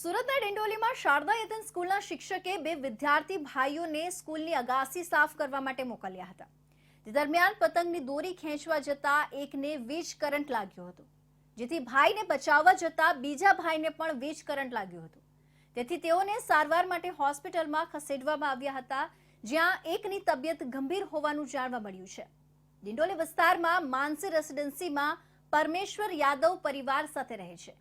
સુરતના ડિંડોલીમાં શારદા યતન સ્કૂલના શિક્ષકે બે વિદ્યાર્થી ભાઈઓને સ્કૂલની અગાસી સાફ કરવા માટે મોકલ્યા હતા. તે દરમિયાન પતંગની દોરી ખેંચવા જતા એકને વીજ કરંટ લાગ્યો હતો. જેથી ભાઈને બચાવવા જતા બીજા ભાઈને પણ વીજ કરંટ લાગ્યો હતો. તેથી તેઓને સારવાર માટે હોસ્પિટલમાં ખસેડવામાં આવ્યા હતા, જ્યાં એકની તબિયત ગંભીર હોવાનું જાણવા મળ્યું છે. ડિંડોલી વિસ્તારમાં માનસી રેસિડેન્સીમાં પરમેશ્વર યાદવ પરિવાર સાથે રહે છે.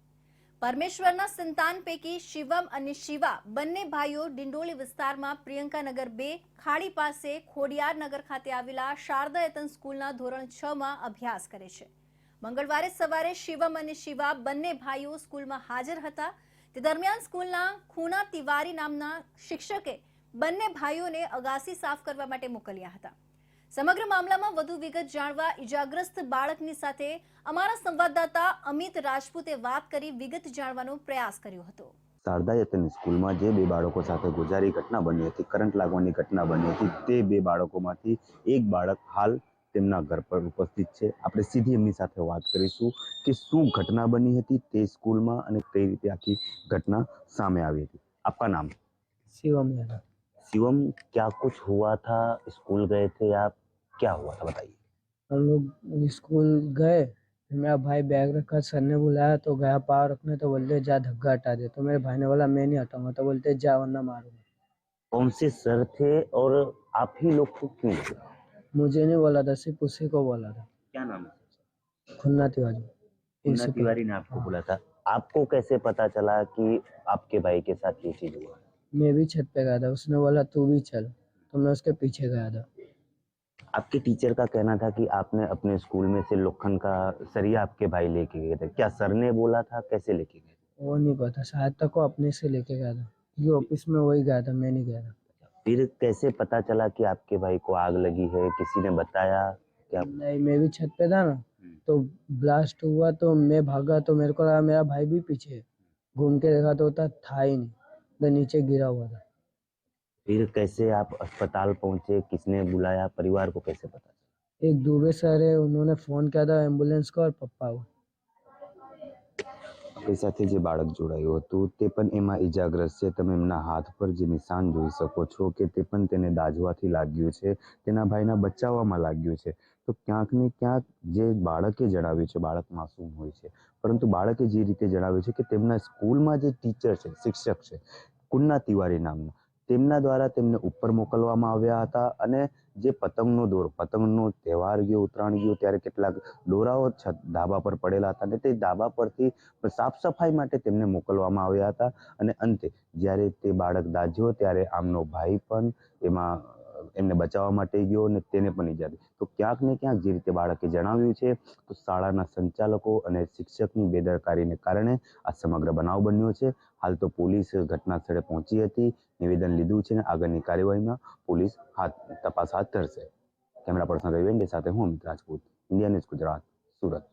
પરમેશ્વરના સંતાન પૈકી શિવમ અને શિવા બંને ભાઈઓ ડિંડોલી વિસ્તારમાં પ્રિયંકાનગર બે, ખાડી પાસે ખોડિયારનગર ખાતે આવેલા શારદા યતન સ્કૂલના ધોરણ છ માં અભ્યાસ કરે છે. મંગળવારે સવારે શિવમ અને શિવા બંને ભાઈઓ સ્કૂલમાં હાજર હતા. તે દરમિયાન સ્કૂલના ખૂના તિવારી નામના શિક્ષકે બંને ભાઈઓને અગાસી સાફ કરવા માટે મોકલ્યા હતા. સમગ્ર મામલામાં વધુ વિગત જાણવા ઇજાગ્રસ્ત બાળકની સાથે અમારા સંવાદદાતા અમિત રાજપૂતે વાત કરી વિગત જાણવાનો પ્રયાસ કર્યો હતો. શારદા યતન સ્કૂલમાં જે બે બાળકો સાથે ગુજારી ઘટના બની હતી કરંટ લાગવાની ઘટના બની હતી તે બે બાળકોમાંથી એક બાળક હાલ તેમના ઘર પર ઉપસ્થિત છે. આપણે સીધી એમની સાથે વાત કરીશું કે શું ઘટના બની હતી તે સ્કૂલમાં અને કઈ રીતે આખી ઘટના સામે આવી હતી. આપકા નામ? શિવમ યાદવ. शिवम क्या कुछ हुआ था? स्कूल गए थे आप? क्या हुआ था बताइए। हम लोग स्कूल गए मेरा भाई बैग रखा सर ने बुलाया तो गया पाव रखने तो बोलते जा धक्का हटा दे। तो मेरे भाई ने बोला मैं नहीं हटाऊँगा। तो बोलते जा वरना मारूँगा। कौन से सर थे और आप ही लोग को क्यों बोला? मुझे नहीं बोला था सिर्फ़ उसी को बोला था। क्या नाम है खुन्ना तिवारी। प्रिंसिपल। तिवारी ने आपको बोला था। आपको कैसे पता चला कि आपके भाई के साथ ये चीज़ हुआ? मैं भी छत पे गया था। उसने बोला तू भी चल। तो मैं उसके पीछे गया था। आपके टीचर का कहना था कि आपने अपने स्कूल में से लोखन का सरिया आपके भाई लेके गए थे। क्या सर ने बोला था? कैसे लेके गए? वो नहीं पता। शायद तक वो अपने से लेके गया था। क्योंकि ऑफ़िस में वही गया था मैं नहीं गया था। फिर कैसे पता चला कि आपके भाई को आग लगी है? किसी ने बताया? क्या नहीं मैं भी छत पे था ना। तो ब्लास्ट हुआ तो मैं भागा तो मेरे को लगा मेरा भाई भी पीछे। घूम के देखा तो था ही नहीं। तो नीचे गिरा हुआ था फिर कैसे आप अस्पताल पहुंचे किसने बुलाया परिवार को कैसे पता चला एक दुबे सर है उन्होंने फोन किया था एम्बुलेंस को और पप्पा को આપણી સાથે જે બાળક જોડાયું હતું, તે પણ એમાં ઈજાગ્રસ્ત છે. તમે એમના હાથ પર જે નિશાન જોઈ શકો છો કે તે પણ તેને દાજવાથી લાગ્યું છે, તેના ભાઈના બચાવવામાં લાગ્યું છે. તો ક્યાંક ને ક્યાંક જે બાળકે જણાવ્યું છે, બાળક માસૂમ હોય છે, પરંતુ બાળકે જે રીતે જણાવ્યું છે કે તેમના સ્કૂલમાં જે ટીચર છે, શિક્ષક છે કુન્ના તિવારી નામના તેમના દ્વારા તેમને ઉપર મોકલવામાં આવ્યા હતા અને જે પતંગનો દોર, પતંગનો તહેવાર ગયો, ઉત્તરાયણ ગયો, ત્યારે કેટલાક દોરાઓ ધાબા પર પડેલા હતા અને તે ધાબા પરથી સાફ સફાઈ માટે તેમને મોકલવામાં આવ્યા હતા. અને અંતે જ્યારે તે બાળક દાજ્યો ત્યારે આમનો ભાઈ પણ એમાં એમને બચાવવા માટે ગયો અને તેને પણ ઈજા થઈ. તો ક્યાંક ને ક્યાંક જે રીતે બાળકે જણાવ્યું છે, તો શાળાના સંચાલકો અને શિક્ષકની બેદરકારીને કારણે આ સમગ્ર બનાવ બન્યો છે. હાલ તો પોલીસ ઘટના સ્થળે પહોંચી હતી. નિવેદન લીધું છે અને આગળની કાર્યવાહીમાં પોલીસ હાથ, તપાસ હાથ ધરશે. કેમેરા પર્સન રવિ સાથે હું અમિત રાજપૂત, ઇન્ડિયા ન્યૂઝ ગુજરાત, સુરત.